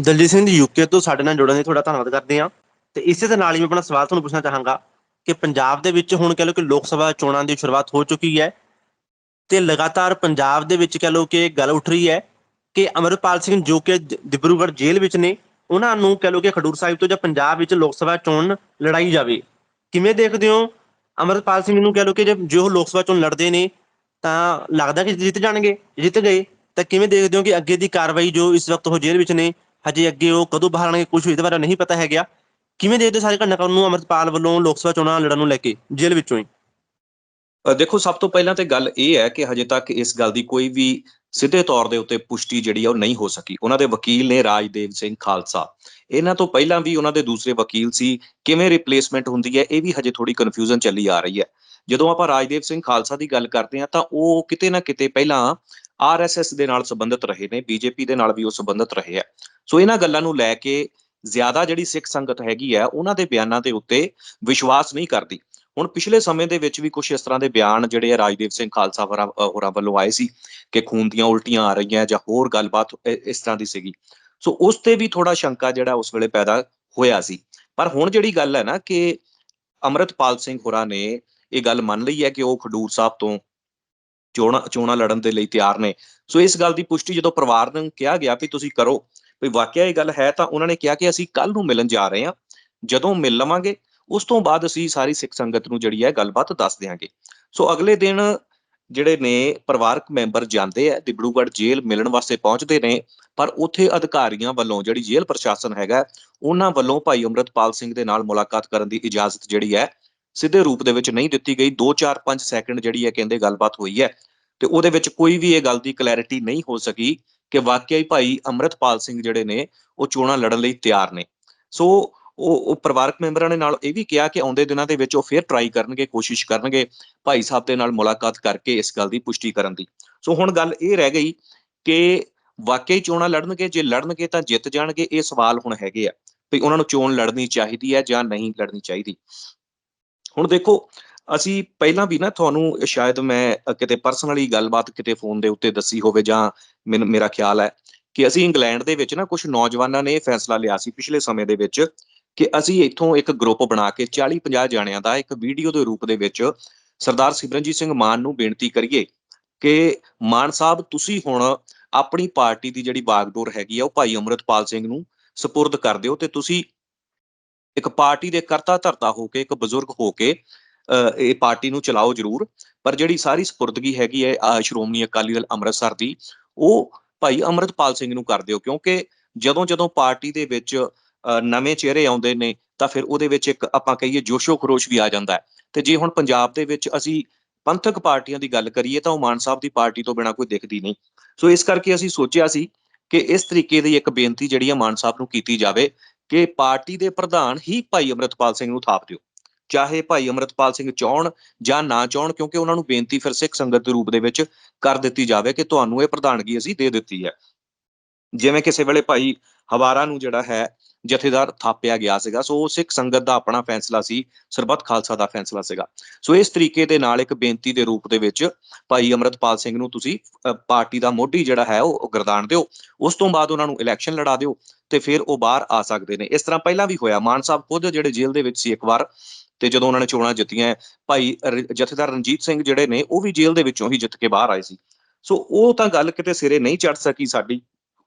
Daljit Singh ji UK ਤੋਂ ਸਾਡੇ ਨਾਲ ਜੁੜਨ ਲਈ ਤੁਹਾਡਾ ਧੰਨਵਾਦ ਕਰਦੇ ਹਾਂ। ਤੇ ਇਸੇ ਦੇ ਨਾਲ ਹੀ ਮੈਂ ਆਪਣਾ ਸਵਾਲ ਤੁਹਾਨੂੰ ਪੁੱਛਣਾ ਚਾਹਾਂਗਾ ਕਿ ਪੰਜਾਬ ਦੇ ਵਿੱਚ ਹੁਣ ਕਹਿ ਲਓ ਕਿ ਲੋਕ ਸਭਾ ਚੋਣਾਂ ਦੀ ਸ਼ੁਰੂਆਤ ਹੋ ਚੁੱਕੀ ਹੈ ਤੇ ਲਗਾਤਾਰ ਪੰਜਾਬ ਦੇ ਵਿੱਚ ਕਹਿ ਲਓ ਕਿ ਗੱਲ ਉੱਠ ਰਹੀ ਹੈ ਕਿ ਅਮਰਪਾਲ ਸਿੰਘ ਜੋ ਕਿ ਜ- ਡਿਬਰੂਗੜ੍ਹ ਜੇਲ੍ਹ ਵਿੱਚ ਨੇ, ਉਹਨਾਂ ਨੂੰ ਕਹਿ ਲਓ ਕਿ ਖਡੂਰ ਸਾਹਿਬ ਤੋਂ ਜਾਂ ਪੰਜਾਬ ਵਿੱਚ ਲੋਕ ਸਭਾ ਚੋਣ ਲੜਾਈ ਜਾਵੇ। ਕਿਵੇਂ ਦੇਖਦੇ ਹੋ ਅਮਰਪਾਲ ਸਿੰਘ ਨੂੰ ਕਹਿ ਲਓ ਕਿ ਜੇ, ਜੋ ਉਹ ਲੋਕ ਸਭਾ ਚੋਣ ਲੜਦੇ ਨੇ, ਤਾਂ ਲੱਗਦਾ ਕਿ ਜਿੱਤ ਜਾਣਗੇ? ਜਿੱਤ ਗਏ, ਤਾਂ ਕਿਵੇਂ ਦੇਖਦੇ ਹੋ ਕਿ ਅੱਗੇ ਦੀ ਕਾਰਵਾਈ ਜੋ ਇਸ ਵਕਤ ਉਹ ਜੇਲ੍ਹ ਵਿੱਚ ਨੇ ਹਜੇ ਅੱਗੇ ਉਹ ਕਦੋਂ ਬਾਹਰ ਆਣਗੇ ਕੁਝ ਇਹਦੇ ਬਾਰੇ ਨਹੀਂ ਪਤਾ ਹੈਗਾ। ਕਿਵੇਂ ਦੇਖਦੇ ਸਾਰੇ ਘਟਨਾਕ੍ਰਮ ਨੂੰ ਅਮਰਪਾਲ ਵੱਲੋਂ, ਲੋਕ ਸਭਾ ਚੋਣਾਂ ਲੜਨ ਨੂੰ ਲੈ ਕੇ, ਜੇਲ੍ਹ ਵਿੱਚੋਂ ਹੀ? ਦੇਖੋ, ਸਭ ਤੋਂ ਪਹਿਲਾਂ ਤੇ ਗੱਲ ਇਹ ਹੈ ਕਿ ਹਜੇ ਤੱਕ ਇਸ ਗੱਲ ਦੀ ਕੋਈ ਵੀ ਸਿੱਧੇ ਤੌਰ ਦੇ ਉੱਤੇ ਪੁਸ਼ਟੀ ਜਿਹੜੀ ਆ, ਉਹ ਨਹੀਂ ਹੋ ਸਕੀ। ਉਹਨਾਂ ਦੇ ਵਕੀਲ ਨੇ ਰਾਜਦੇਵ ਸਿੰਘ ਖਾਲਸਾ। ਇਹਨਾਂ ਤੋਂ ਪਹਿਲਾਂ ਵੀ ਉਹਨਾਂ ਦੇ ਦੂਸਰੇ ਵਕੀਲ ਸੀ। ਕਿਵੇਂ ਰਿਪਲੇਸਮੈਂਟ ਹੁੰਦੀ ਹੈ, ਇਹ ਵੀ ਹਜੇ ਥੋੜੀ ਕਨਫਿਊਜ਼ਨ ਚੱਲੀ ਆ ਰਹੀ ਹੈ। ਜਦੋਂ ਆਪਾਂ ਰਾਜਦੇਵ ਸਿੰਘ ਖਾਲਸਾ ਦੀ ਗੱਲ ਕਰਦੇ ਹਾਂ, ਤਾਂ ਉਹ ਕਿਤੇ ਨਾ ਕਿਤੇ ਪਹਿਲਾਂ ਆਰਐਸਐਸ ਦੇ ਨਾਲ ਸੰਬੰਧਿਤ ਰਹੇ ਨੇ ਬੀਜੇਪੀ ਦੇ ਨਾਲ ਵੀ ਉਹ ਸੰਬੰਧਿਤ ਰਹੇ ਆ। ਸੋ ਇਹਨਾਂ ਗੱਲਾਂ ਨੂੰ ਲੈ ਕੇ ਜ਼ਿਆਦਾ ਜਿਹੜੀ ਸਿੱਖ ਸੰਗਤ ਹੈਗੀ ਹੈ, ਉਹਨਾਂ ਦੇ ਬਿਆਨਾਂ ਦੇ ਉੱਤੇ ਵਿਸ਼ਵਾਸ ਨਹੀਂ ਕਰਦੀ। ਹੁਣ ਪਿਛਲੇ ਸਮੇਂ ਦੇ ਵਿੱਚ ਵੀ ਕੁਝ ਇਸ ਤਰ੍ਹਾਂ ਦੇ ਬਿਆਨ ਜਿਹੜੇ ਆ ਰਾਜਦੇਵ ਸਿੰਘ ਖਾਲਸਾ ਹੋਰਾਂ ਹੋਰਾਂ ਵੱਲੋਂ ਆਏ ਸੀ ਕਿ ਖੂਨ ਦੀਆਂ ਉਲਟੀਆਂ ਆ ਰਹੀਆਂ ਜਾਂ ਹੋਰ ਗੱਲਬਾਤ ਇਸ ਤਰ੍ਹਾਂ ਦੀ ਸੀਗੀ। ਸੋ ਉਸ ਤੇ ਵੀ ਥੋੜਾ ਸ਼ੰਕਾ ਜਿਹੜਾ ਉਸ ਵੇਲੇ ਪੈਦਾ ਹੋਇਆ ਸੀ। ਪਰ ਹੁਣ ਜਿਹੜੀ ਗੱਲ ਹੈ ਨਾ ਕਿ ਅਮਰਤਪਾਲ ਸਿੰਘ ਹੋਰਾਂ ਨੇ ਇਹ ਗੱਲ ਮੰਨ ਲਈ ਹੈ ਕਿ ਉਹ ਖਡੂਰ ਸਾਹਿਬ ਤੋਂ ਚੋਣਾਂ ਚੋਣਾਂ ਲੜਨ ਦੇ ਲਈ ਤਿਆਰ ਨੇ। ਸੋ ਇਸ ਗੱਲ ਦੀ ਪੁਸ਼ਟੀ ਜਦੋਂ ਪਰਿਵਾਰ ਨੂੰ ਕਿਹਾ ਗਿਆ ਵੀ ਤੁਸੀਂ ਕਰੋ ਵੀ ਵਾਕਿਆ ਇਹ ਗੱਲ ਹੈ ਤਾਂ ਉਹਨਾਂ ਨੇ ਕਿਹਾ ਕਿ ਅਸੀਂ ਕੱਲ ਨੂੰ ਮਿਲਣ ਜਾ ਰਹੇ ਹਾਂ, ਜਦੋਂ ਮਿਲ ਲਵਾਂਗੇ, ਉਸ ਤੋਂ ਬਾਅਦ ਅਸੀਂ ਸਾਰੀ ਸਿੱਖ ਸੰਗਤ ਨੂੰ ਜਿਹੜੀ ਹੈ ਗੱਲਬਾਤ ਦੱਸ ਦਿਆਂਗੇ। ਸੋ ਅਗਲੇ ਦਿਨ ਜਿਹੜੇ ਨੇ ਪਰਿਵਾਰਕ ਮੈਂਬਰ ਜਾਂਦੇ ਆ ਡਿਬੜੂਗੜ੍ਹ ਜੇਲ੍ਹ ਮਿਲਣ ਵਾਸਤੇ ਪਹੁੰਚਦੇ ਨੇ, ਪਰ ਉੱਥੇ ਅਧਿਕਾਰੀਆਂ ਵੱਲੋਂ ਜਿਹੜੀ ਜੇਲ੍ਹ ਪ੍ਰਸ਼ਾਸਨ ਹੈਗਾ ਉਹਨਾਂ ਵੱਲੋਂ ਭਾਈ ਅੰਮ੍ਰਿਤਪਾਲ ਸਿੰਘ ਦੇ ਨਾਲ ਮੁਲਾਕਾਤ ਕਰਨ ਦੀ ਇਜਾਜ਼ਤ ਜਿਹੜੀ ਹੈ, ਸਿੱਧੇ ਰੂਪ ਦੇ ਵਿੱਚ ਨਹੀਂ ਦਿੱਤੀ ਗਈ। 2-4-5 ਸੈਕਿੰਡ ਜਿਹੜੀ ਹੈ ਕਹਿੰਦੇ ਗੱਲਬਾਤ ਹੋਈ ਹੈ, ਤੇ ਉਹਦੇ ਵਿੱਚ ਕੋਈ ਵੀ ਇਹ ਗੱਲ ਦੀ ਕਲੈਰਿਟੀ ਨਹੀਂ ਹੋ ਸਕੀ ਕਿ ਵਾਕਿਆ ਹੀ ਭਾਈ ਅੰਮ੍ਰਿਤਪਾਲ ਸਿੰਘ ਜਿਹੜੇ ਨੇ, ਉਹ ਚੋਣਾਂ ਲੜਨ ਲਈ ਤਿਆਰ ਨੇ। ਸੋ ਉਹ ਉਹ ਪਰਿਵਾਰਕ ਮੈਂਬਰਾਂ ਨੇ ਨਾਲ ਇਹ ਵੀ ਕਿਹਾ ਕਿ ਆਉਂਦੇ ਦਿਨਾਂ ਦੇ ਵਿੱਚ ਉਹ ਫਿਰ ਟਰਾਈ ਕਰਨਗੇ, ਕੋਸ਼ਿਸ਼ ਕਰਨਗੇ ਭਾਈ ਸਾਹਿਬ ਦੇ ਨਾਲ ਮੁਲਾਕਾਤ ਕਰਕੇ ਇਸ ਗੱਲ ਦੀ ਪੁਸ਼ਟੀ ਕਰਨ ਦੀ। ਸੋ ਹੁਣ ਗੱਲ ਇਹ ਰਹਿ ਗਈ ਕਿ ਵਾਕਈ ਚੋਣਾਂ ਲੜਨਗੇ, ਜੇ ਲੜਨਗੇ ਤਾਂ ਜਿੱਤ ਜਾਣਗੇ, ਇਹ ਸਵਾਲ ਹੁਣ ਹੈਗੇ ਆ। ਵੀ ਉਹਨਾਂ ਨੂੰ ਚੋਣ ਲੜਨੀ ਚਾਹੀਦੀ ਹੈ ਜਾਂ ਨਹੀਂ ਲੜਨੀ ਚਾਹੀਦੀ। ਹੁਣ ਦੇਖੋ ਅਸੀਂ ਪਹਿਲਾਂ ਵੀ ਨਾ ਤੁਹਾਨੂੰ ਸ਼ਾਇਦ ਮੈਂ ਕਿਤੇ ਪਰਸਨਲੀ ਗੱਲਬਾਤ ਕਿਤੇ ਫੋਨ ਦੇ ਉੱਤੇ ਦੱਸੀ ਹੋਵੇ ਜਾਂ ਮੈਨੂੰ, ਮੇਰਾ ਖਿਆਲ ਹੈ ਕਿ ਅਸੀਂ ਇੰਗਲੈਂਡ ਦੇ ਵਿੱਚ ਨਾ ਕੁਝ ਨੌਜਵਾਨਾਂ ਨੇ ਇਹ ਫੈਸਲਾ ਲਿਆ ਸੀ ਪਿਛਲੇ ਸਮੇਂ ਦੇ ਵਿੱਚ ਕਿ ਅਸੀਂ ਇੱਥੋਂ ਇੱਕ ਗਰੁੱਪ ਬਣਾ ਕੇ 40 50 ਜਾਣਿਆਂ ਦਾ ਇੱਕ ਵੀਡੀਓ ਦੇ ਰੂਪ ਦੇ ਵਿੱਚ ਸਰਦਾਰ ਸਿਮਰਨਜੀਤ ਸਿੰਘ ਮਾਨ ਨੂੰ ਬੇਨਤੀ ਕਰੀਏ ਕਿ ਮਾਨ ਸਾਹਿਬ, ਤੁਸੀਂ ਹੁਣ ਆਪਣੀ ਪਾਰਟੀ ਦੀ ਜਿਹੜੀ ਬਾਗਡੋਰ ਹੈਗੀ ਆ ਉਹ ਭਾਈ ਅਮਰਤਪਾਲ ਸਿੰਘ ਨੂੰ ਸਪੁਰਦ ਕਰ ਦਿਓ ਤੇ ਤੁਸੀਂ ਇੱਕ ਪਾਰਟੀ ਦੇ ਕਰਤਾ ਧਰਤਾ ਹੋ ਕੇ, ਇੱਕ ਬਜ਼ੁਰਗ ਹੋ ਕੇ ਇਹ ਪਾਰਟੀ ਨੂੰ ਚਲਾਓ ਜ਼ਰੂਰ, ਪਰ ਜਿਹੜੀ ਸਾਰੀ ਸਪੁਰਦਗੀ ਹੈਗੀ ਹੈ ਸ਼੍ਰੋਮਣੀ ਅਕਾਲੀ ਦਲ ਅੰਮ੍ਰਿਤਸਰ ਦੀ, ਉਹ ਭਾਈ ਅਮਰਤਪਾਲ ਸਿੰਘ ਨੂੰ ਕਰ ਦਿਓ, ਕਿਉਂਕਿ ਜਦੋਂ ਜਦੋਂ ਪਾਰਟੀ ਦੇ ਵਿੱਚ ਨਵੇਂ ਚਿਹਰੇ ਆਉਂਦੇ ਨੇ, ਤਾਂ ਫਿਰ ਉਹਦੇ ਵਿੱਚ ਇੱਕ ਆਪਾਂ ਕਹੀਏ ਜੋਸ਼ੋ ਖਰੋਸ਼ ਵੀ ਆ ਜਾਂਦਾ ਹੈ। ਤੇ ਜੇ ਹੁਣ ਪੰਜਾਬ ਦੇ ਵਿੱਚ ਅਸੀਂ ਪੰਥਕ ਪਾਰਟੀਆਂ ਦੀ ਗੱਲ ਕਰੀਏ, ਤਾਂ ਉਹ ਮਾਨ ਸਾਹਿਬ ਦੀ ਪਾਰਟੀ ਤੋਂ ਬਿਨਾ ਕੋਈ ਦਿਖਦੀ ਨਹੀਂ। ਸੋ ਇਸ ਕਰਕੇ ਅਸੀਂ ਸੋਚਿਆ ਸੀ ਕਿ ਇਸ ਤਰੀਕੇ ਦੀ ਇੱਕ ਬੇਨਤੀ ਜਿਹੜੀ ਆ ਮਾਨ ਸਾਹਿਬ ਨੂੰ ਕੀਤੀ ਜਾਵੇ, ਕਿ ਪਾਰਟੀ ਦੇ ਪ੍ਰਧਾਨ ਹੀ ਭਾਈ ਅਮਰਤਪਾਲ ਸਿੰਘ ਨੂੰ ਥਾਪ ਦਿਓ। ਚਾਹੇ ਭਾਈ ਅਮਰਤਪਾਲ ਸਿੰਘ ਚਾਹਣ ਜਾਂ ਨਾ ਚਾਹਣ, ਕਿਉਂਕਿ ਉਹਨਾਂ ਨੂੰ ਬੇਨਤੀ ਫਿਰ ਸਿੱਖ ਸੰਗਤ ਦੇ ਰੂਪ ਦੇ ਵਿੱਚ ਕਰ ਦਿੱਤੀ ਜਾਵੇ ਕਿ ਤੁਹਾਨੂੰ ਇਹ ਪ੍ਰਧਾਨਗੀ ਅਸੀਂ ਦੇ ਦਿੱਤੀ ਹੈ। ਜਿਵੇਂ ਕਿਸੇ ਵੇਲੇ ਭਾਈ ਹਵਾਰਾ ਨੂੰ ਜਿਹੜਾ ਹੈ ਜਥੇਦਾਰ ਥਾਪਿਆ ਗਿਆ ਸੀਗਾ। ਸੋ ਉਹ ਸਿੱਖ ਸੰਗਤ ਦਾ ਆਪਣਾ ਫੈਸਲਾ ਸੀ, ਸਰਬੱਤ ਖਾਲਸਾ ਦਾ ਫੈਸਲਾ ਸੀਗਾ। ਸੋ ਇਸ ਤਰੀਕੇ ਦੇ ਨਾਲ ਇੱਕ ਬੇਨਤੀ ਦੇ ਰੂਪ ਦੇ ਵਿੱਚ ਭਾਈ ਅਮਰਤਪਾਲ ਸਿੰਘ ਨੂੰ ਤੁਸੀਂ ਪਾਰਟੀ ਦਾ ਮੋਢੀ ਜਿਹੜਾ ਹੈ ਉਹ ਗਰਦਾਨ ਦਿਓ। ਉਸ ਤੋਂ ਬਾਅਦ ਉਹਨਾਂ ਨੂੰ ਇਲੈਕਸ਼ਨ ਲੜਾ ਦਿਓ ਤੇ ਫਿਰ ਉਹ ਬਾਹਰ ਆ ਸਕਦੇ ਨੇ। ਇਸ ਤਰ੍ਹਾਂ ਪਹਿਲਾਂ ਵੀ ਹੋਇਆ। ਮਾਨ ਸਾਹਿਬ ਖੁਦ ਜਿਹੜੇ ਜੇਲ੍ਹ ਦੇ ਵਿੱਚ ਸੀ ਇੱਕ ਵਾਰ ਤੇ ਜਦੋਂ ਉਹਨਾਂ ਨੇ ਚੋਣਾਂ ਜਿੱਤੀਆਂ, ਭਾਈ ਰ- ਜਥੇਦਾਰ ਰਣਜੀਤ ਸਿੰਘ ਜਿਹੜੇ ਨੇ, ਉਹ ਵੀ ਜੇਲ੍ਹ ਦੇ ਵਿੱਚੋਂ ਹੀ ਜਿੱਤ ਕੇ ਬਾਹਰ ਆਏ ਸੀ। ਸੋ ਉਹ ਤਾਂ ਗੱਲ ਕਿਤੇ ਸਿਰੇ ਨਹੀਂ ਚੜ ਸਕੀ ਸਾਡੀ।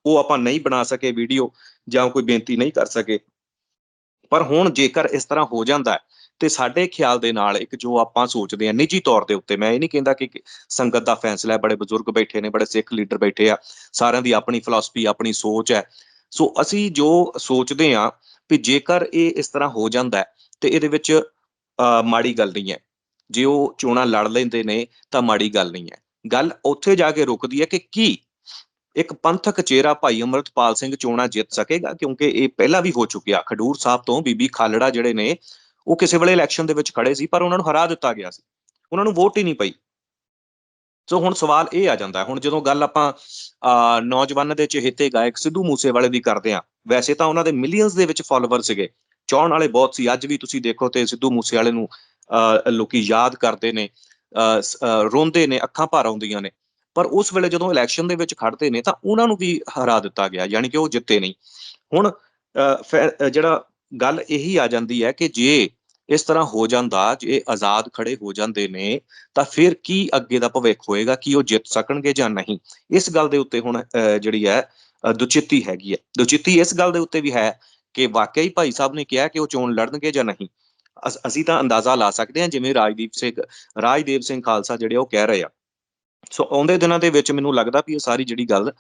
ਉਹ ਆਪਾਂ ਨਹੀਂ ਬਣਾ ਸਕੇ ਵੀਡੀਓ। ਜਾਂ ਕੋਈ ਬੇਨਤੀ ਨਹੀਂ ਕਰ ਸਕੇ। ਪਰ ਹੁਣ ਜੇਕਰ ਇਸ ਤਰ੍ਹਾਂ ਹੋ ਜਾਂਦਾ ਤੇ ਸਾਡੇ ਖਿਆਲ ਦੇ ਨਾਲ ਇੱਕ ਜੋ ਆਪਾਂ ਸੋਚਦੇ ਹਾਂ ਨਿੱਜੀ ਤੌਰ ਦੇ ਉੱਤੇ ਮੈਂ ਇਹ ਨਹੀਂ ਕਹਿੰਦਾ ਕਿ ਸੰਗਤ ਦਾ ਫੈਸਲਾ ਹੈ ਬੜੇ ਬਜ਼ੁਰਗ ਬੈਠੇ ਨੇ ਬੜੇ ਸਿੱਖ ਲੀਡਰ ਬੈਠੇ ਆ ਸਾਰਿਆਂ ਦੀ ਆਪਣੀ ਫਿਲਾਸਫੀ ਆਪਣੀ ਸੋਚ ਹੈ। ਸੋ ਅਸੀਂ ਜੋ ਸੋਚਦੇ ਹਾਂ ਵੀ ਜੇਕਰ ਇਹ ਇਸ ਤਰ੍ਹਾਂ ਹੋ ਜਾਂਦਾ ਤੇ ਇਹਦੇ ਵਿੱਚ ਅਹ, ਮਾੜੀ ਗੱਲ ਨਹੀਂ ਹੈ। ਜੇ ਉਹ ਚੋਣਾਂ ਲੜ ਲੈਂਦੇ ਨੇ ਤਾਂ ਮਾੜੀ ਗੱਲ ਨਹੀਂ ਹੈ। ਗੱਲ ਉੱਥੇ ਜਾ ਕੇ ਰੁਕਦੀ ਹੈ ਕਿ ਕੀ ਇੱਕ ਪੰਥਕ ਚਿਹਰਾ ਭਾਈ ਅਮਰਤਪਾਲ ਸਿੰਘ ਚੋਣਾਂ ਜਿੱਤ ਸਕੇਗਾ ਕਿਉਂਕਿ ਇਹ ਪਹਿਲਾਂ ਵੀ ਹੋ ਚੁੱਕਿਆ। ਖਡੂਰ ਸਾਹਿਬ ਤੋਂ ਬੀਬੀ ਖਾਲੜਾ ਜਿਹੜੇ ਨੇ ਉਹ ਕਿਸੇ ਵੇਲੇ ਇਲੈਕਸ਼ਨ ਦੇ ਵਿੱਚ ਖੜੇ ਸੀ ਪਰ ਉਹਨਾਂ ਨੂੰ ਹਰਾ ਦਿੱਤਾ ਗਿਆ ਸੀ। ਉਹਨਾਂ ਨੂੰ ਵੋਟ ਹੀ ਨਹੀਂ ਪਈ। ਸੋ ਹੁਣ ਸਵਾਲ ਇਹ ਆ ਜਾਂਦਾ ਹੁਣ ਜਦੋਂ ਗੱਲ ਆਪਾਂ ਆ ਨੌਜਵਾਨਾਂ ਦੇ ਚਹੇਤੇ ਗਾਇਕ ਸਿੱਧੂ ਮੂਸੇਵਾਲੇ ਦੀ ਕਰਦੇ ਆ ਵੈਸੇ ਤਾਂ ਉਹਨਾਂ ਦੇ ਮਿਲੀਅਨਸ ਦੇ ਵਿੱਚ ਫਾਲੋਅਰ ਸੀਗੇ। ਚਾਹਣ ਵਾਲੇ ਬਹੁਤ ਸੀ ਅੱਜ ਵੀ ਤੁਸੀਂ ਦੇਖੋ ਤੇ ਸਿੱਧੂ ਮੂਸੇਵਾਲੇ ਨੂੰ ਅਹ, ਲੋਕੀ ਯਾਦ ਕਰਦੇ ਨੇ ਅਹ, ਰੋਂਦੇ ਨੇ ਅੱਖਾਂ ਭਰ ਆਉਂਦੀਆਂ ਨੇ। ਪਰ ਉਸ ਵੇਲੇ ਜਦੋਂ ਇਲੈਕਸ਼ਨ ਦੇ ਵਿੱਚ ਖੜਦੇ ਨੇ ਤਾਂ ਉਹਨਾਂ ਨੂੰ ਵੀ ਹਰਾ ਦਿੱਤਾ ਗਿਆ, ਯਾਨੀ ਕਿ ਉਹ ਜਿੱਤੇ ਨਹੀਂ। ਹੁਣ ਫੈ- ਜਿਹੜਾ ਗੱਲ ਇਹੀ ਆ ਜਾਂਦੀ ਹੈ ਕਿ ਜੇ ਇਸ ਤਰ੍ਹਾਂ ਹੋ ਜਾਂਦਾ, ਜੇ ਆਜ਼ਾਦ ਖੜੇ ਹੋ ਜਾਂਦੇ ਨੇ, ਤਾਂ ਫਿਰ ਕੀ ਅੱਗੇ ਦਾ ਭਵਿੱਖ ਹੋਏਗਾ? ਕਿ ਉਹ ਜਿੱਤ ਸਕਣਗੇ ਜਾਂ ਨਹੀਂ? ਇਸ ਗੱਲ ਦੇ ਉੱਤੇ ਹੁਣ ਜਿਹੜੀ ਹੈ ਦੁਚਿੱਤੀ ਹੈਗੀ ਹੈ। ਦੁਚਿੱਤੀ ਇਸ ਗੱਲ ਦੇ ਉੱਤੇ ਵੀ ਹੈ ਕਿ ਵਾਕਈ ਭਾਈ ਸਾਹਿਬ ਨੇ ਕਿਹਾ ਕਿ ਉਹ ਚੋਣ ਲੜਨਗੇ ਜਾਂ ਨਹੀਂ। ਅਸ- ਅਸੀਂ ਤਾਂ ਅੰਦਾਜ਼ਾ ਲਾ ਸਕਦੇ ਹਾਂ, ਜਿਵੇਂ ਰਾਜਦੀਪ ਸਿੰਘ ਰਾਜਦੀਪ ਸਿੰਘ ਖਾਲਸਾ ਜਿਹੜੇ ਉਹ ਕਹਿ ਰਹੇ ਆ ਸੋ ਆਉਂਦੇ ਦਿਨਾਂ ਦੇ ਵਿੱਚ ਮੈਨੂੰ ਲੱਗਦਾ ਵੀ ਇਹ ਸਾਰੀ ਜਿਹੜੀ ਗੱਲ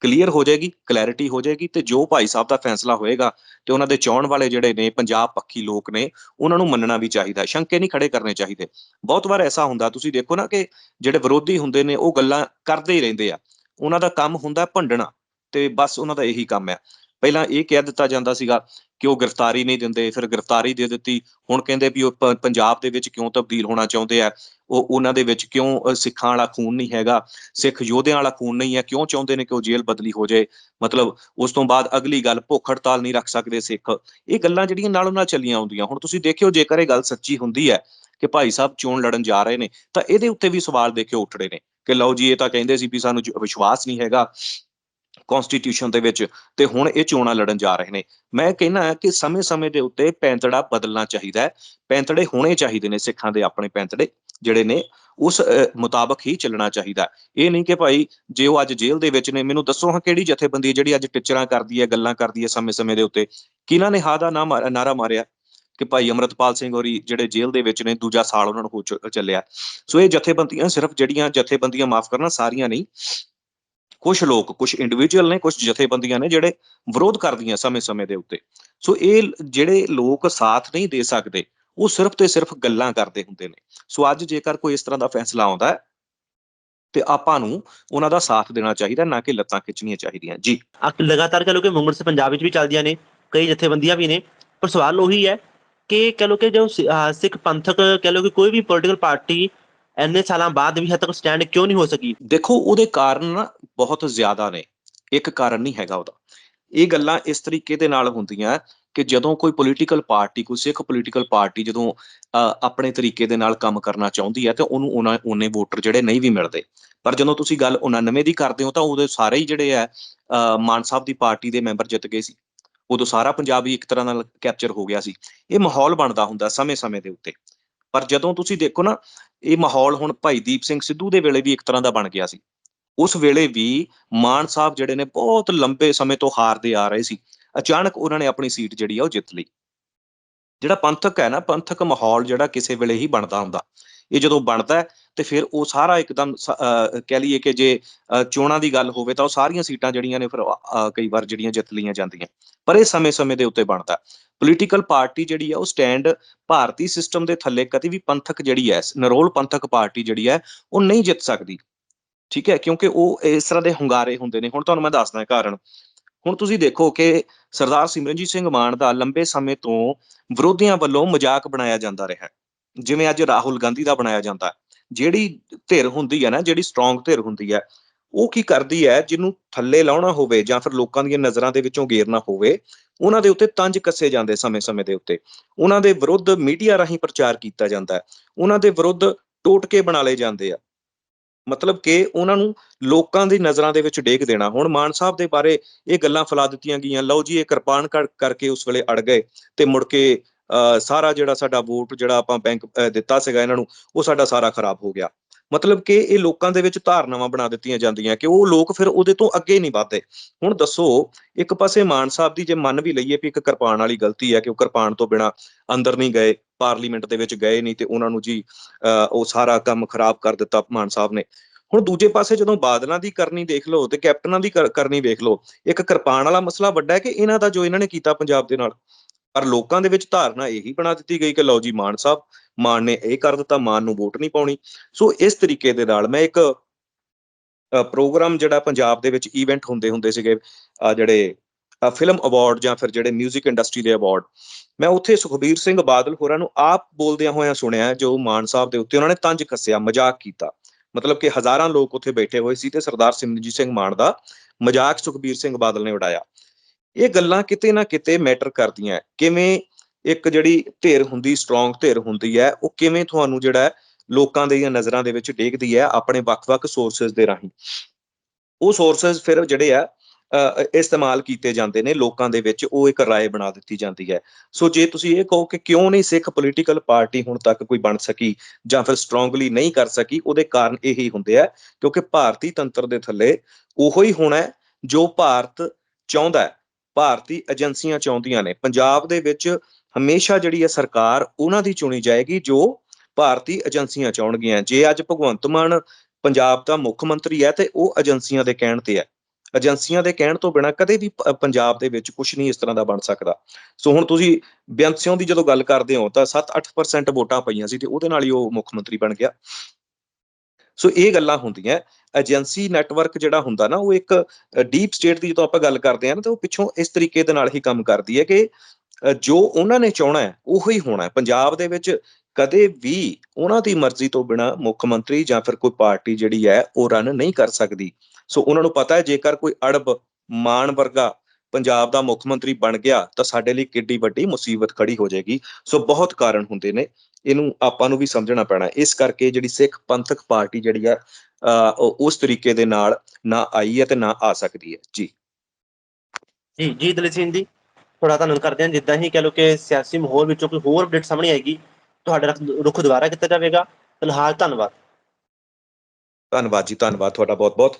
ਕਲੀਅਰ ਹੋ ਜਾਏਗੀ ਕਲੈਰਿਟੀ ਹੋ ਜਾਏਗੀ ਤੇ ਜੋ ਭਾਈ ਸਾਹਿਬ ਦਾ ਫੈਸਲਾ ਹੋਏਗਾ ਤੇ ਉਹਨਾਂ ਦੇ ਚਾਹਣ ਵਾਲੇ ਜਿਹੜੇ ਨੇ ਪੰਜਾਬ ਪੱਖੀ ਲੋਕ ਨੇ, ਉਹਨਾਂ ਨੂੰ ਮੰਨਣਾ ਵੀ ਚਾਹੀਦਾ ਸ਼ੰਕੇ ਨਹੀਂ ਖੜੇ ਕਰਨੇ ਚਾਹੀਦੇ। ਬਹੁਤ ਵਾਰ ਐਸਾ ਹੁੰਦਾ, ਤੁਸੀਂ ਦੇਖੋ ਨਾ ਕਿ ਜਿਹੜੇ ਵਿਰੋਧੀ ਹੁੰਦੇ ਨੇ, ਉਹ ਗੱਲਾਂ ਕਰਦੇ ਹੀ ਰਹਿੰਦੇ ਆ। ਉਹਨਾਂ ਦਾ ਕੰਮ ਹੁੰਦਾ ਭੰਡਣਾ ਤੇ ਬਸ ਉਹਨਾਂ ਦਾ ਇਹੀ ਕੰਮ ਹੈ ਪਹਿਲਾਂ ਇਹ ਕਹਿ ਦਿੱਤਾ ਜਾਂਦਾ ਸੀਗਾ ਕਿ ਉਹ ਗ੍ਰਿਫਤਾਰੀ ਨਹੀਂ ਦਿੰਦੇ, ਫਿਰ ਗ੍ਰਿਫਤਾਰੀ ਦੇ ਦਿੱਤੀ। ਹੁਣ ਕਹਿੰਦੇ ਵੀ ਉਹ ਪੰਜਾਬ ਦੇ ਵਿੱਚ ਕਿਉਂ ਤਬਦੀਲ ਹੋਣਾ ਚਾਹੁੰਦੇ ਆ? ਉਹ ਉਹਨਾਂ ਦੇ ਵਿੱਚ ਕਿਉਂ ਸਿੱਖਾਂ ਵਾਲਾ ਖੂਨ ਨਹੀਂ ਹੈਗਾ? ਸਿੱਖ ਯੋਧਿਆਂ ਵਾਲਾ ਖੂਨ ਨਹੀਂ ਹੈ। ਕਿਉਂ ਚਾਹੁੰਦੇ ਨੇ ਕਿ ਉਹ ਜੇਲ੍ਹ ਬਦਲੀ ਹੋ ਜਾਏ? ਮਤਲਬ ਉਸ ਤੋਂ ਬਾਅਦ ਅਗਲੀ ਗੱਲ, ਭੁੱਖ ਹੜਤਾਲ ਨਹੀਂ ਰੱਖ ਸਕਦੇ ਸਿੱਖ। ਇਹ ਗੱਲਾਂ ਜਿਹੜੀਆਂ ਨਾਲੋਂ ਨਾਲ ਚੱਲੀਆਂ ਆਉਂਦੀਆਂ ਹੁਣ ਤੁਸੀਂ ਦੇਖਿਓ, ਜੇਕਰ ਇਹ ਗੱਲ ਸੱਚੀ ਹੁੰਦੀ ਹੈ ਕਿ ਭਾਈ ਸਾਹਿਬ ਚੋਣ ਲੜਨ ਜਾ ਰਹੇ ਨੇ, ਤਾਂ ਇਹਦੇ ਉੱਤੇ ਵੀ ਸਵਾਲ ਦੇਖਿਓ ਉੱਠੜੇ ਨੇ। ਕਿ ਲਓ ਜੀ, ਇਹ ਤਾਂ ਕਹਿੰਦੇ ਸੀ ਵੀ ਸਾਨੂੰ ਵਿਸ਼ਵਾਸ ਨਹੀਂ ਹੈਗਾ। ਕਨਸਟੀਟਿਊਸ਼ਨ ਦੇ ਵਿੱਚ ਤੇ ਹੁਣ ਇਹ ਚੋਣਾਂ ਲੜਨ ਜਾ ਰਹੇ ਨੇ। ਮੈਂ ਕਹਿੰਦਾ ਕਿ ਸਮੇਂ-ਸਮੇਂ ਦੇ ਉੱਤੇ ਪੈਂਤੜਾ ਬਦਲਣਾ ਚਾਹੀਦਾ ਹੈ। ਪੈਂਤੜੇ ਹੋਣੇ ਚਾਹੀਦੇ ਨੇ ਸਿੱਖਾਂ ਦੇ ਆਪਣੇ ਪੈਂਤੜੇ ਜਿਹੜੇ ਨੇ, ਉਸ ਮੁਤਾਬਕ ਹੀ ਚੱਲਣਾ ਚਾਹੀਦਾ ਇਹ ਨਹੀਂ ਕਿ ਭਾਈ ਜੇ ਉਹ ਅੱਜ ਜੇਲ੍ਹ ਦੇ ਵਿੱਚ ਨੇ, ਮੈਨੂੰ ਦੱਸੋ ਹਾਂ ਕਿਹੜੀ ਜਥੇਬੰਦੀ ਹੈ ਜਿਹੜੀ ਅੱਜ ਟਿਚਰਾਂ ਕਰਦੀ ਹੈ, ਗੱਲਾਂ ਕਰਦੀ ਹੈ ਸਮੇਂ-ਸਮੇਂ ਦੇ ਉੱਤੇ। ਕਿਹਨਾਂ ਨੇ ਹਾ ਦਾ ਨਾ ਮਾਰ- ਨਾਰਾ ਮਾਰਿਆ ਕਿ ਭਾਈ ਅਮਰਤਪਾਲ ਸਿੰਘ ਹੋਰੀ ਜਿਹੜੇ ਜੇਲ੍ਹ ਦੇ ਵਿੱਚ ਨੇ, ਦੂਜਾ ਸਾਲ ਉਹਨਾਂ ਨੂੰ ਹੋ ਚ- ਚੱਲਿਆ। ਸੋ ਇਹ ਜਥੇਬੰਦੀਆਂ ਸਿਰਫ ਜਿਹੜੀਆਂ ਜਥੇਬੰਦੀਆਂ ਮਾਫ ਕਰਨਾ ਸਾਰੀਆਂ ਨਹੀਂ ਕੁਝ ਲੋਕ ਕੁਝ ਇੰਡੀਵਿਜੂਅਲ ਨੇ ਕੁਝ ਜਥੇਬੰਦੀਆਂ ਨੇ ਜਿਹੜੇ ਵਿਰੋਧ ਕਰਦੀਆਂ ਸਮੇਂ-ਸਮੇਂ ਦੇ ਉੱਤੇ। ਸੋ ਇਹ ਜਿਹੜੇ ਲੋਕ ਸਾਥ ਨਹੀਂ ਦੇ ਸਕਦੇ, ਉਹ ਸਿਰਫ ਤੇ ਸਿਰਫ ਗੱਲਾਂ ਕਰਦੇ ਹੁੰਦੇ ਨੇ। ਸੋ ਅੱਜ ਜੇਕਰ ਕੋਈ ਇਸ ਤਰ੍ਹਾਂ ਦਾ ਫੈਸਲਾ ਆਉਂਦਾ ਹੈ, ਤੇ ਆਪਾਂ ਨੂੰ ਉਹਨਾਂ ਦਾ ਸਾਥ ਦੇਣਾ ਚਾਹੀਦਾ, ਨਾ ਕਿ ਲੱਤਾਂ ਖਿੱਚਣੀਆਂ ਚਾਹੀਦੀਆਂ। ਜੀ। ਲਗਾਤਾਰ ਕਹ ਲੋ ਕਿ ਮੁੰਗੜ ਪੰਜਾਬ ਵਿੱਚ ਵੀ ਚੱਲਦੀਆਂ ਨੇ, ਕਈ ਜਥੇਬੰਦੀਆਂ ਵੀ ਨੇ, ਪਰ ਸਵਾਲ ਉਹੀ ਹੈ ਕਿ ਕਹ ਲੋ ਕਿ ਜੋ ਸਿੱਖ ਪੰਥਕ, ਕਹ ਲੋ ਕਿ ਕੋਈ ਵੀ ਪੋਲੀਟੀਕਲ ਪਾਰਟੀ ਇੰਨੇ ਸਾਲਾਂ ਬਾਅਦ ਵੀ ਹੱਦ ਤੱਕ ਸਟੈਂਡ ਕਿਉਂ ਨਹੀਂ ਹੋ ਸਕੀ? ਦੇਖੋ ਉਹਦੇ ਕਾਰਨ ਬਹੁਤ ਜ਼ਿਆਦਾ ਨੇ। ਇੱਕ ਕਾਰਨ ਨਹੀਂ ਹੈਗਾ ਉਹਦਾ। ਇਹ ਗੱਲਾਂ ਇਸ ਤਰੀਕੇ ਦੇ ਨਾਲ ਹੁੰਦੀਆਂ ਕਿ ਜਦੋਂ ਕੋਈ ਪੋਲੀਟੀਕਲ ਪਾਰਟੀ ਕੋਈ ਸਿੱਖ ਪੋਲੀਟੀਕਲ ਪਾਰਟੀ ਜਦੋਂ ਅ, ਆਪਣੇ ਤਰੀਕੇ ਦੇ ਨਾਲ ਕੰਮ ਕਰਨਾ ਚਾਹੁੰਦੀ ਹੈ ਤੇ ਉਹਨੂੰ ਉਹਨਾਂ ਉਹਨੇ ਵੋਟਰ ਜਿਹੜੇ ਨਹੀਂ ਵੀ ਮਿਲਦੇ। ਪਰ ਜਦੋਂ ਤੁਸੀਂ ਗੱਲ 99 ਦੀ ਕਰਦੇ ਹੋ ਤਾਂ ਉਹਦੇ ਸਾਰੇ ਹੀ ਜਿਹੜੇ ਆ ਮਾਨ ਸਾਹਿਬ ਦੀ ਪਾਰਟੀ ਦੇ ਮੈਂਬਰ ਜਿੱਤ ਗਏ ਸੀ। ਉਦੋਂ ਸਾਰਾ ਪੰਜਾਬ ਹੀ ਇੱਕ ਤਰ੍ਹਾਂ ਨਾਲ ਕੈਪਚਰ ਹੋ ਗਿਆ ਸੀ। ਇਹ ਮਾਹੌਲ ਬਣਦਾ ਹੁੰਦਾ ਸਮੇਂ-ਸਮੇਂ ਦੇ ਉੱਤੇ। ਪਰ ਜਦੋਂ ਤੁਸੀਂ ਦੇਖੋ ਨਾ, ਇਹ ਮਾਹੌਲ ਹੁਣ ਭਾਈ ਦੀਪ ਸਿੰਘ ਸਿੱਧੂ ਦੇ ਵੇਲੇ ਵੀ ਇੱਕ ਤਰ੍ਹਾਂ ਦਾ ਬਣ ਗਿਆ ਸੀ। ਉਸ ਵੇਲੇ ਵੀ ਮਾਨ ਸਾਹਿਬ ਜਿਹੜੇ ਨੇ ਬਹੁਤ ਲੰਬੇ ਸਮੇਂ ਤੋਂ ਹਾਰਦੇ ਆ ਰਹੇ ਸੀ। ਅਚਾਨਕ ਉਹਨਾਂ ਨੇ ਆਪਣੀ ਸੀਟ ਜਿਹੜੀ ਆ ਉਹ ਜਿੱਤ ਲਈ। ਜਿਹੜਾ ਪੰਥਕ ਹੈ ਨਾ, ਪੰਥਕ ਮਾਹੌਲ ਜਿਹੜਾ ਕਿਸੇ ਵੇਲੇ ਹੀ ਬਣਦਾ ਹੁੰਦਾ। ਇਹ ਜਦੋਂ ਬਣਦਾ ਤੇ ਫਿਰ ਉਹ ਸਾਰਾ ਇੱਕਦਮ ਕਹਿ ਲਈਏ ਕਿ ਜੇ ਚੋਣਾਂ ਦੀ ਗੱਲ ਹੋਵੇ ਤਾਂ ਉਹ ਸਾਰੀਆਂ ਸੀਟਾਂ ਜਿਹੜੀਆਂ ਨੇ ਫਿਰ ਕਈ ਵਾਰ ਜਿਹੜੀਆਂ ਜਿੱਤ ਲਈਆਂ ਜਾਂਦੀਆਂ। ਪਰ ਇਹ ਸਮੇਂ-ਸਮੇਂ ਦੇ ਉੱਤੇ ਬਣਦਾ ਪੋਲੀਟੀਕਲ ਪਾਰਟੀ ਜਿਹੜੀ ਹੈ, ਉਹ ਸਟੈਂਡ ਭਾਰਤੀ ਸਿਸਟਮ ਦੇ ਥੱਲੇ ਕਦੇ ਵੀ ਪੰਥਕ ਜਿਹੜੀ ਹੈ ਨਰੋਲ ਪੰਥਕ ਪਾਰਟੀ ਜਿਹੜੀ ਹੈ, ਉਹ ਨਹੀਂ ਜਿੱਤ ਸਕਦੀ। ਠੀਕ ਹੈ? ਕਿਉਂਕਿ ਉਹ ਇਸ ਤਰ੍ਹਾਂ ਦੇ ਹੁੰਗਾਰੇ ਹੁੰਦੇ ਨੇ। ਹੁਣ ਤੁਹਾਨੂੰ ਮੈਂ ਦੱਸਦਾ ਕਾਰਨ। ਹੁਣ ਤੁਸੀਂ ਦੇਖੋ ਕਿ ਸਰਦਾਰ ਸਿਮਰਨਜੀਤ ਸਿੰਘ ਮਾਨ ਦਾ ਲੰਬੇ ਸਮੇਂ ਤੋਂ ਵਿਰੋਧੀਆਂ ਵੱਲੋਂ ਮਜ਼ਾਕ ਬਣਾਇਆ ਜਾਂਦਾ ਰਿਹਾ। ਜਿਵੇਂ ਅੱਜ ਰਾਹੁਲ ਗਾਂਧੀ ਦਾ ਬਣਾਇਆ ਜਾਂਦਾ ਹੈ। ਜਿਹੜੀ ਧਿਰ ਹੁੰਦੀ ਹੈ ਨਾ, ਜਿਹੜੀ ਸਟਰੋਂਗ ਧਿਰ ਹੁੰਦੀ ਹੈ, ਉਹ ਕੀ ਕਰਦੀ ਹੈ, ਜਿਹਨੂੰ ਥੱਲੇ ਲਾਉਣਾ ਹੋਵੇ ਜਾਂ ਫਿਰ ਲੋਕਾਂ ਦੀਆਂ ਨਜ਼ਰਾਂ ਦੇ ਵਿੱਚੋਂ ਗੇਰਨਾ ਹੋਵੇ, ਉਹਨਾਂ ਦੇ ਉੱਤੇ ਤੰਜ ਕੱਸੇ ਜਾਂਦੇ ਸਮੇਂ-ਸਮੇਂ ਦੇ ਉੱਤੇ। ਉਹਨਾਂ ਦੇ ਵਿਰੁੱਧ ਮੀਡੀਆ ਰਾਹੀਂ ਪ੍ਰਚਾਰ ਕੀਤਾ ਜਾਂਦਾ ਹੈ। ਉਹਨਾਂ ਦੇ ਵਿਰੁੱਧ ਟੋਟਕੇ ਬਣਾ ਲਏ ਜਾਂਦੇ ਆ। ਮਤਲਬ ਕਿ ਉਹਨਾਂ ਨੂੰ ਲੋਕਾਂ ਦੀ ਨਜ਼ਰਾਂ ਦੇ ਵਿੱਚ ਡੇਗ ਦੇਣਾ। ਹੁਣ ਮਾਨ ਸਾਹਿਬ ਦੇ ਬਾਰੇ ਇਹ ਗੱਲਾਂ ਫੈਲਾ ਦਿੱਤੀਆਂ ਗਈਆਂ। ਲਓ ਜੀ, ਇਹ ਕਿਰਪਾਨ ਕਰ- ਕਰਕੇ ਉਸ ਵੇਲੇ ਅੜ ਗਏ ਤੇ ਮੁੜ ਕੇ ਸਾਰਾ ਜਿਹੜਾ ਸਾਡਾ ਵੋਟ ਜਿਹੜਾ ਆਪਾਂ ਬੈਂਕ ਦਿੱਤਾ ਸੀਗਾ ਇਹਨਾਂ ਨੂੰ ਉਹ ਸਾਡਾ ਸਾਰਾ ਖਰਾਬ ਹੋ ਗਿਆ। ਮਤਲਬ ਕਿ ਇਹ ਲੋਕਾਂ ਦੇ ਵਿੱਚ ਧਾਰਨਾਵਾਂ ਬਣਾ ਦਿੱਤੀਆਂ ਜਾਂਦੀਆਂ ਕਿ ਉਹ ਲੋਕ ਫਿਰ ਉਹਦੇ ਤੋਂ ਅੱਗੇ ਨਹੀਂ ਵਧਦੇ। ਹੁਣ ਦੱਸੋ ਇੱਕ ਪਾਸੇ ਮਾਨ ਸਾਹਿਬ ਦੀ ਜੇ ਮੰਨ ਵੀ ਲਈਏ ਵੀ ਇੱਕ ਕਿਰਪਾਨ ਵਾਲੀ ਗਲਤੀ ਹੈ ਕਿ ਉਹ ਕਿਰਪਾਨ ਤੋਂ ਬਿਨਾ ਅੰਦਰ ਨਹੀਂ ਗਏ ਪਾਰਲੀਮੈਂਟ ਦੇ ਵਿੱਚ ਗਏ ਨਹੀਂ ਤੇ ਉਹਨਾਂ ਨੂੰ ਜੀ ਅਹ, ਉਹ ਸਾਰਾ ਕੰਮ ਖਰਾਬ ਕਰ ਦਿੱਤਾ ਮਾਨ ਸਾਹਿਬ ਨੇ। ਹੁਣ ਦੂਜੇ ਪਾਸੇ ਜਦੋਂ ਬਾਦਲਾਂ ਦੀ ਕਰਨੀ ਦੇਖ ਲਓ ਤੇ ਕੈਪਟਨਾਂ ਦੀ ਕਰਨੀ ਵੇਖ ਲਓ ਇੱਕ ਕਿਰਪਾਨ ਵਾਲਾ ਮਸਲਾ ਵੱਡਾ ਹੈ ਕਿ ਇਹਨਾਂ ਦਾ ਜੋ ਇਹਨਾਂ ਨੇ ਕੀਤਾ ਪੰਜਾਬ ਦੇ ਨਾਲ? ਪਰ ਲੋਕਾਂ ਦੇ ਵਿੱਚ ਧਾਰਨਾ ਇਹੀ ਬਣਾ ਦਿੱਤੀ ਗਈ ਕਿ ਲਓ ਜੀ, ਮਾਨ ਸਾਹਿਬ, ਮਾਨ ਨੇ ਇਹ ਕਰ ਦਿੱਤਾ, ਮਾਨ ਨੂੰ ਵੋਟ ਨਹੀਂ ਪਾਉਣੀ। ਸੋ ਇਸ ਤਰੀਕੇ ਦੇ ਨਾਲ ਮੈਂ ਇੱਕ ਪ੍ਰੋਗਰਾਮ ਜਿਹੜਾ ਪੰਜਾਬ ਦੇ ਵਿੱਚ ਇਵੈਂਟ ਹੁੰਦੇ ਹੁੰਦੇ ਸੀਗੇ ਜਿਹੜੇ ਫਿਲਮ ਅਵਾਰਡ ਜਾਂ ਫਿਰ ਜਿਹੜੇ 뮤직 ਇੰਡਸਟਰੀ ਦੇ ਅਵਾਰਡ ਮੈਂ ਉੱਥੇ ਸੁਖਬੀਰ ਸਿੰਘ ਬਾਦਲ ਹੋਰਾਂ ਨੂੰ ਆਪ ਬੋਲਦਿਆਂ ਹੋਇਆਂ ਸੁਣਿਆ, ਜੋ ਮਾਨ ਸਾਹਿਬ ਦੇ ਉੱਤੇ ਉਹਨਾਂ ਨੇ ਤੰਜ ਕੱਸਿਆ, ਮਜ਼ਾਕ ਕੀਤਾ। ਮਤਲਬ ਕਿ ਹਜ਼ਾਰਾਂ ਲੋਕ ਉੱਥੇ ਬੈਠੇ ਹੋਏ ਸੀ ਤੇ ਸਰਦਾਰ ਸਿਮਰਜੀਤ ਸਿੰਘ ਮਾਨ ਦਾ ਮਜ਼ਾਕ ਸੁਖਬੀਰ ਸਿੰਘ ਬਾਦਲ ਨੇ ਉਡਾਇਆ। ਇਹ ਗੱਲਾਂ ਕਿਤੇ ਨਾ ਕਿਤੇ ਮੈਟਰ ਕਰਦੀਆਂ। ਕਿਵੇਂ ਇੱਕ ਜਿਹੜੀ ਧਿਰ ਹੁੰਦੀ ਸਟਰੋਂਗ ਧਿਰ ਹੁੰਦੀ ਹੈ, ਉਹ ਕਿਵੇਂ ਤੁਹਾਨੂੰ ਜਿਹੜਾ ਲੋਕਾਂ ਦੀਆਂ ਨਜ਼ਰਾਂ ਦੇ ਵਿੱਚ ਡੇਗਦੀ ਹੈ ਆਪਣੇ ਵੱਖ-ਵੱਖ ਸੋਰਸਸ ਦੇ ਰਾਹੀਂ। ਉਹ ਸੋਰਸਸ ਫਿਰ ਜਿਹੜੇ ਆ ਇਸਤੇਮਾਲ ਕੀਤੇ ਜਾਂਦੇ ਨੇ ਲੋਕਾਂ ਦੇ ਵਿੱਚ, ਉਹ ਇੱਕ ਰਾਏ ਬਣਾ ਦਿੱਤੀ ਜਾਂਦੀ ਹੈ। ਸੋ ਜੇ ਤੁਸੀਂ ਇਹ ਕਹੋ ਕਿ ਕਿਉਂ ਨਹੀਂ ਸਿੱਖ ਪੋਲੀਟੀਕਲ ਪਾਰਟੀ ਹੁਣ ਤੱਕ ਕੋਈ ਬਣ ਸਕੀ ਜਾਂ ਫਿਰ ਸਟਰੋਂਗਲੀ ਨਹੀਂ ਕਰ ਸਕੀ, ਉਹਦੇ ਕਾਰਨ ਇਹੀ ਹੁੰਦੇ ਆ, ਕਿਉਂਕਿ ਭਾਰਤੀ ਤੰਤਰ ਦੇ ਥੱਲੇ ਉਹੋ ਹੀ ਹੋਣਾ ਜੋ ਭਾਰਤ ਚਾਹੁੰਦਾ ਹੈ। ਭਾਰਤੀ ਏਜੰਸੀਆਂ ਚਾਹੁੰਦੀਆਂ ਨੇ। ਪੰਜਾਬ ਦੇ ਵਿੱਚ ਹਮੇਸ਼ਾ ਜਿਹੜੀ ਹੈ ਸਰਕਾਰ ਉਹਨਾਂ ਦੀ ਚੁਣੀ ਜਾਏਗੀ ਜੋ ਭਾਰਤੀ ਏਜੰਸੀਆਂ ਚਾਹੁੰਗੀਆਂ ਜੇ ਅੱਜ ਭਗਵੰਤ ਮਾਨ ਪੰਜਾਬ ਦਾ ਮੁੱਖ ਮੰਤਰੀ ਹੈ ਤੇ ਉਹ ਏਜੰਸੀਆਂ ਦੇ ਕਹਿਣ ਤੇ ਹੈ। ਏਜੰਸੀਆਂ ਦੇ ਕਹਿਣ ਤੋਂ ਬਿਨਾ ਕਦੇ ਵੀ ਪੰਜਾਬ ਦੇ ਵਿੱਚ ਕੁਝ ਨਹੀਂ ਇਸ ਤਰ੍ਹਾਂ ਦਾ ਬਣ ਸਕਦਾ। ਸੋ ਹੁਣ ਤੁਸੀਂ ਬੇਅੰਤ ਸਿੰਘ ਦੀ ਜਦੋਂ ਗੱਲ ਕਰਦੇ ਹੋ ਤਾਂ 7-8% ਵੋਟਾਂ ਪਈਆਂ ਸੀ ਤੇ ਉਹਦੇ ਨਾਲ ਹੀ ਉਹ ਮੁੱਖ ਮੰਤਰੀ ਬਣ ਗਿਆ। ਸੋ ਇਹ ਗੱਲਾਂ ਹੁੰਦੀਆਂ ਏਜੰਸੀ ਨੈਟਵਰਕ ਜਿਹੜਾ ਹੁੰਦਾ ਨਾ, ਉਹ ਇੱਕ ਡੀਪ ਸਟੇਟ ਦੀ ਜਦੋਂ ਆਪਾਂ ਗੱਲ ਕਰਦੇ ਹਾਂ ਨਾ, ਤਾਂ ਉਹ ਪਿੱਛੋਂ ਇਸ ਤਰੀਕੇ ਦੇ ਨਾਲ ਹੀ ਕੰਮ ਕਰਦੀ ਹੈ ਕਿ ਜੋ ਉਹਨਾਂ ਨੇ ਚਾਹਣਾ ਹੈ, ਉਹੀ ਹੀ ਹੋਣਾ ਹੈ। ਪੰਜਾਬ ਦੇ ਵਿੱਚ ਕਦੇ ਵੀ ਉਹਨਾਂ ਦੀ ਮਰਜ਼ੀ ਤੋਂ ਬਿਨਾ ਮੁੱਖ ਮੰਤਰੀ ਜਾਂ ਫਿਰ ਕੋਈ ਪਾਰਟੀ ਜਿਹੜੀ ਹੈ, ਉਹ ਰਨ ਨਹੀਂ ਕਰ ਸਕਦੀ। ਸੋ ਉਹਨਾਂ ਨੂੰ ਪਤਾ ਹੈ, ਜੇਕਰ ਕੋਈ ਅੜਬ ਮਾਨ ਵਰਗਾ ਪੰਜਾਬ ਦਾ ਮੁੱਖ ਮੰਤਰੀ ਬਣ ਗਿਆ ਤਾਂ ਸਾਡੇ ਲਈ ਕਿੱਡੀ ਵੱਡੀ ਮੁਸੀਬਤ ਖੜੀ ਹੋ ਜਾਏਗੀ। ਸੋ ਬਹੁਤ ਕਾਰਨ ਹੁੰਦੇ ਨੇ। ਇਹਨੂੰ ਆਪਾਂ ਨੂੰ ਵੀ ਸਮਝਣਾ ਪੈਣਾ। ਇਸ ਕਰਕੇ ਜਿਹੜੀ ਸਿੱਖ ਪੰਥਕ ਪਾਰਟੀ ਜਿਹੜੀ ਉਹ ਉਸ ਤਰੀਕੇ ਦੇ ਨਾਲ ਨਾ ਆਈ ਹੈ ਤੇ ਨਾ ਆ ਸਕਦੀ ਹੈ। ਜੀ। ਜੀ ਜੀ ਦਲਿਤ ਸਿੰਘ ਜੀ ਥੋੜਾ ਤੁਹਾਨੂੰ ਕਰਦੇ ਹਾਂ। ਜਿੱਦਾਂ ਹੀ ਕਹ ਲੋ ਕਿ ਸਿਆਸੀ ਮਾਹੌਲ ਵਿੱਚੋਂ ਕੋਈ ਹੋਰ ਅਪਡੇਟ ਸਾਹਮਣੇ ਆਏਗੀ ਤੁਹਾਡਾ ਰੁਖ- ਰੁਖ ਦੁਬਾਰਾ ਕੀਤਾ ਜਾਵੇਗਾ। ਫਿਲਹਾਲ ਧੰਨਵਾਦ। ਧੰਨਵਾਦ ਜੀ ਧੰਨਵਾਦ। ਤੁਹਾਡਾ ਬਹੁਤ ਬਹੁਤ